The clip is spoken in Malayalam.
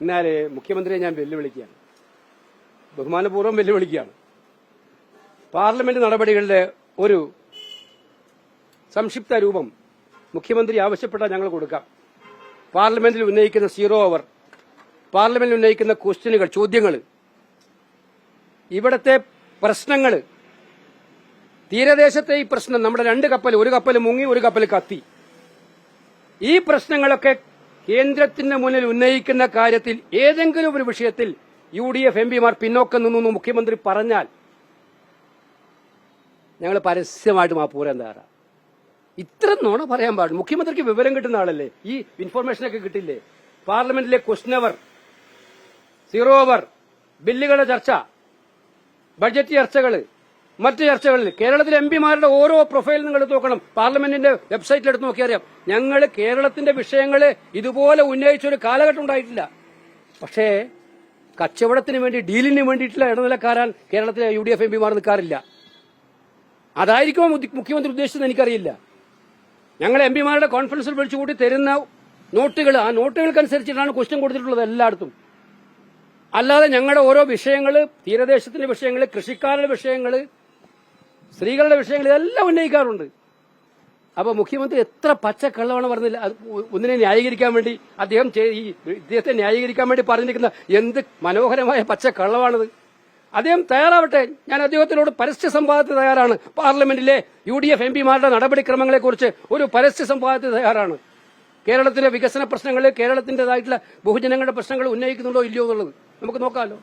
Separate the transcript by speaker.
Speaker 1: എന്നാൽ മുഖ്യമന്ത്രിയെ ഞാൻ വെല്ലുവിളിക്കുകയാണ്. ബഹുമാനപൂർവം വെല്ലുവിളിക്കുകയാണ്. പാർലമെന്റ് നടപടികളുടെ ഒരു സംക്ഷിപ്ത രൂപം മുഖ്യമന്ത്രി ആവശ്യപ്പെട്ടാൽ ഞങ്ങൾ കൊടുക്കാം. പാർലമെന്റിൽ ഉന്നയിക്കുന്ന സീറോ അവർ പാർലമെന്റിൽ ഉന്നയിക്കുന്ന ക്വസ്റ്റ്യനുകൾ ചോദ്യങ്ങൾ ഇവിടത്തെ പ്രശ്നങ്ങൾ തീരദേശത്തെ ഈ പ്രശ്നം നമ്മുടെ രണ്ട് കപ്പൽ ഒരു കപ്പൽ മുങ്ങി ഒരു കപ്പൽ കത്തി. ഈ പ്രശ്നങ്ങളൊക്കെ കേന്ദ്രത്തിന് മുന്നിൽ ഉന്നയിക്കുന്ന കാര്യത്തിൽ ഏതെങ്കിലും ഒരു വിഷയത്തിൽ യു ഡി എഫ് എം പിമാർ പിന്നോക്കം നിന്നു മുഖ്യമന്ത്രി പറഞ്ഞാൽ ഞങ്ങൾ പരസ്യമായിട്ട് മാപ്പൂരം തയ്യാറാ. ഇത്ര നോണ പറയാൻ പാടില്ല. മുഖ്യമന്ത്രിക്ക് വിവരം കിട്ടുന്ന ആളല്ലേ? ഈ ഇൻഫർമേഷനൊക്കെ കിട്ടില്ലേ? പാർലമെന്റിലെ ക്വസ്റ്റൻ അവർ സീറോ അവർ ബില്ലുകളുടെ ചർച്ച ബഡ്ജറ്റ് ചർച്ചകൾ മറ്റ് ചർച്ചകളിൽ കേരളത്തിലെ എം പിമാരുടെ ഓരോ പ്രൊഫൈൽ നിങ്ങൾ എടുത്ത് നോക്കണം. പാർലമെന്റിന്റെ വെബ്സൈറ്റിൽ എടുത്ത് നോക്കിയാൽ അറിയാം ഞങ്ങൾ കേരളത്തിന്റെ വിഷയങ്ങൾ ഇതുപോലെ ഉന്നയിച്ച ഒരു കാലഘട്ടം ഉണ്ടായിട്ടില്ല. പക്ഷേ കച്ചവടത്തിന് വേണ്ടി ഡീലിന് വേണ്ടിയിട്ടുള്ള ഇടനിലക്കാരാൻ കേരളത്തിലെ യു ഡി എഫ് എം പിമാർ നിൽക്കാറില്ല. അതായിരിക്കുമോ മുഖ്യമന്ത്രി ഉദ്ദേശിച്ചത് എനിക്കറിയില്ല. ഞങ്ങൾ എം പിമാരുടെ കോൺഫറൻസിൽ വിളിച്ചു കൂട്ടി തരുന്ന നോട്ടുകൾ ആ നോട്ടുകൾക്കനുസരിച്ചിട്ടാണ് ക്വസ്റ്റ്യൻ കൊടുത്തിട്ടുള്ളത് എല്ലായിടത്തും. അല്ലാതെ ഞങ്ങളുടെ ഓരോ വിഷയങ്ങൾ തീരദേശത്തിന്റെ വിഷയങ്ങൾ കൃഷിക്കാരുടെ വിഷയങ്ങൾ സ്ത്രീകളുടെ വിഷയങ്ങൾ ഇതെല്ലാം ഉന്നയിക്കാറുണ്ട്. അപ്പൊ മുഖ്യമന്ത്രി എത്ര പച്ചക്കള്ളമാണ് പറഞ്ഞില്ല. ഒന്നിനെ ന്യായീകരിക്കാൻ വേണ്ടി അദ്ദേഹം ഈ ഇദ്ദേഹത്തെ ന്യായീകരിക്കാൻ വേണ്ടി പറഞ്ഞിരിക്കുന്ന എന്ത് മനോഹരമായ പച്ചക്കള്ളമാണിത് അദ്ദേഹം തയ്യാറാവട്ടെ. ഞാൻ അദ്ദേഹത്തിനോട് പരസ്യ സംവാദത്തിന് തയ്യാറാണ്. പാർലമെന്റിലെ യു ഡി എഫ് എം പിമാരുടെ നടപടിക്രമങ്ങളെക്കുറിച്ച് ഒരു പരസ്യ സംവാദത്തിന് തയ്യാറാണ്. കേരളത്തിലെ വികസന പ്രശ്നങ്ങൾ കേരളത്തിന്റേതായിട്ടുള്ള ബഹുജനങ്ങളുടെ പ്രശ്നങ്ങൾ ഉന്നയിക്കുന്നുണ്ടോ ഇല്ലയോ എന്നുള്ളത് നമുക്ക് നോക്കാമല്ലോ.